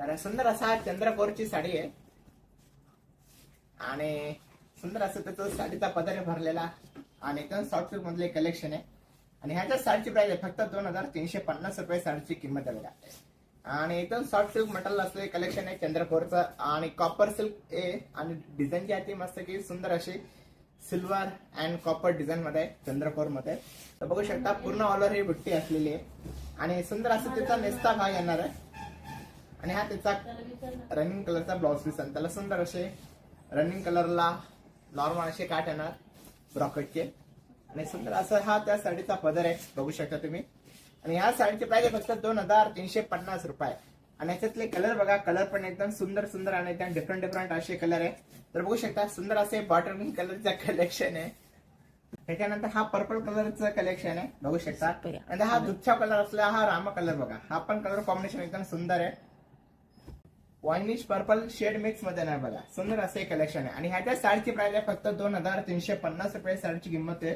तर सुंदर असा चंद्रकोरची साडी आहे. आणि सुंदर असं त्याचं साडीचा पदर भरलेला आणि एकदम सॉफ्ट सिल्क मधले कलेक्शन आहे. आणि ह्याच्या साडीची प्राइस आहे फक्त दोन हजार तीनशे पन्नास रुपये साडीची किंमत आहे बघा. आणि एकदम सॉफ्ट सिल्क मटेरियल असलेले कलेक्शन आहे चंद्रकोरचं. आणि कॉपर सिल्क आहे. आणि डिझाईन जी आहे ती मस्त की सुंदर अशी सिल्वर अँड कॉपर डिझाईन मध्ये चंद्रकोरमध्ये तर बघू शकता पूर्ण ऑलर ही बुट्टी असलेली आहे. आणि सुंदर असं त्याचा नेस्ता भाग येणार आहे. आणि हा त्याचा रनिंग कलरचा ब्लाउज पीस आहे त्याला सुंदर असे रनिंग कलरला नॉर्मल असे काट येणार ब्रॉकेटचे आणि सुंदर असं हा त्या साडीचा पदर आहे बघू शकता तुम्ही. आणि ह्या साडीची प्राइस आहे फक्त दोन हजार तीनशे पन्नास रुपये. आणि याच्यातले कलर बघा कलर पण एकदम सुंदर सुंदर आणि एकदम डिफरंट डिफरंट असे कलर आहे. तर बघू शकता सुंदर असे बॉटल कलरचं कलेक्शन आहे. त्याच्यानंतर हा पर्पल कलरचं कलेक्शन आहे बघू शकता. आणि हा दुच्छा कलर असला हा रामा कलर बघा. हा पण कलर कॉम्बिनेशन एकदम सुंदर आहे. वायनिश पर्पल शेड मिक्समध्ये नाही बघा. सुंदर असे कलेक्शन आहे. आणि ह्याच्या साडीची प्राइस आहे फक्त दोन हजार तीनशे पन्नास रुपये. साडीची किंमत आहे.